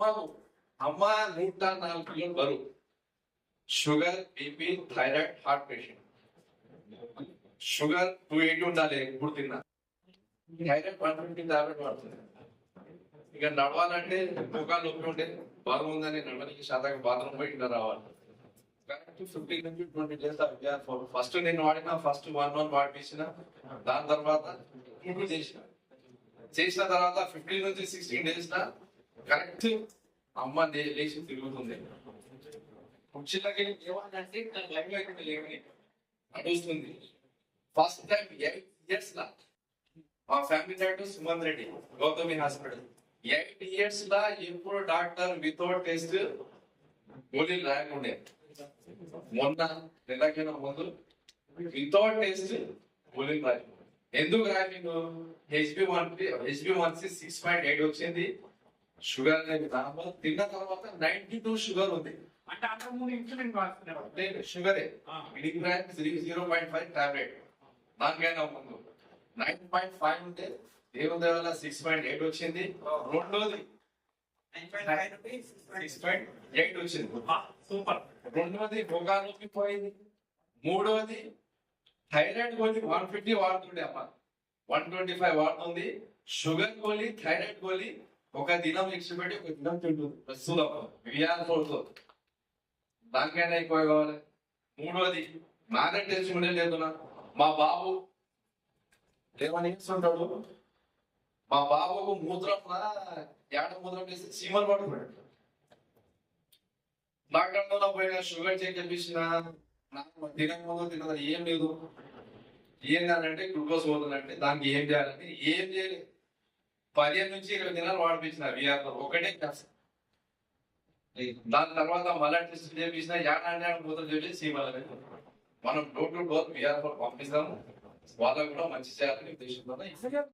అమ్మకు అమ్మ నూట నాలుగు కిలోలు బరువు sugar BP thyroid heart patient sugar two eighty ఉండాలి ఇప్పుడు తిన్నా థైరాయిడ్ వన్ ఫిఫ్టీ టాబ్లెట్ పడుతుంది ఇక నడవాలంటే ముఖాలు నొప్పి ఉంటే బరువు ఉందని నడవడానికి శాతం బాత్రూమ్ పోయి ఇట్లా రావాలి కరెక్ట్ ఫిఫ్టీన్ నుంచి ట్వంటీ డేస్ ఫస్ట్ నేను వాడిన ఫస్ట్ వన్ వన్ వాడిపించిన దాని తర్వాత ఇప్పుడు చేసిన చేసిన తర్వాత ఫిఫ్టీన్ నుంచి సిక్స్టీన్ డేస్ కరెక్ట్. అమ్మ లేచి తిరుగుతుంది. కుర్చీలకి ఏమన్నంటే తన లైవ్ అయితే లేవని నడుస్తుంది ఫస్ట్ టైం ఎయిట్ ఇయర్స్ లా. మా family doctor Suman Reddy Gautami hospital. Eight years లా ఎప్పుడు డాక్టర్ వితౌట్ టెస్ట్ గోళీలు రాయకుండే మొన్న నెలకైనా ముందు వితౌట్ టెస్ట్ గోళీలు రాయ ఎందుకు రాయలేదు HB one HB one six point eight వచ్చింది. షుగర్ అనేది దాంట్లో తిన్న తర్వాత నైన్టీ టూ షుగర్ ఉంది. అంటే అంతకు ముందు ఇన్సులిన్ వాడుతున్నారు షుగరే. Milligram zero point five tablet. దానికైనా ముందు. నైన్ పాయింట్ ఫైవ్ ఉంటే దేవుని దేవాల సిక్స్ పాయింట్ ఎయిట్ వచ్చింది. రెండోది సిక్స్ పాయింట్ ఎయిట్ వచ్చింది. సూపర్. రెండోది భోగాలోకి పోయింది. మూడోది థైరాయిడ్ గోళీ వన్ ఫిఫ్టీ వాడుతుండే అమ్మ. వన్ ట్వంటీ ఫైవ్ వాడుతుంది. షుగర్ గోళీ థైరాయిడ్ గోళీ ఒక దినం ఇచ్చి పెట్టి ఒక దినం తింటుంది. ప్రస్తుతం విఆర్ ఫోర్తో దానికైనా ఎక్కువ కావాలి. మూడోది నానే తెచ్చుకునే లేదు మా బాబు ఏమని ఇస్తుంటాడు మా బాబుకు మూత్రం ఏడ మూత్రం వేసి సీమలు పడుతున్నాడు డాక్టర్ పోయిన షుగర్ చెక్ చేపించిన నాకు తినక ముందు తినదా ఏం లేదు. ఏం కాదంటే గ్లూకోజ్ పోతుందంటే దానికి ఏం చేయాలంటే ఏం చేయలేదు. పదిహేను నుంచి ఇరవై దినాలు వాడిపించిన విఆర్ ఒకటే క్లాస్ దాని తర్వాత మళ్ళా టెస్ట్ చేపించిన యాడ మూత్రం చెప్పి సీమలని మనం డోర్ టు డోర్ విఆర్ పంపిస్తాము. వాళ్ళకు కూడా మంచి చేయాలని ఉద్దేశంతో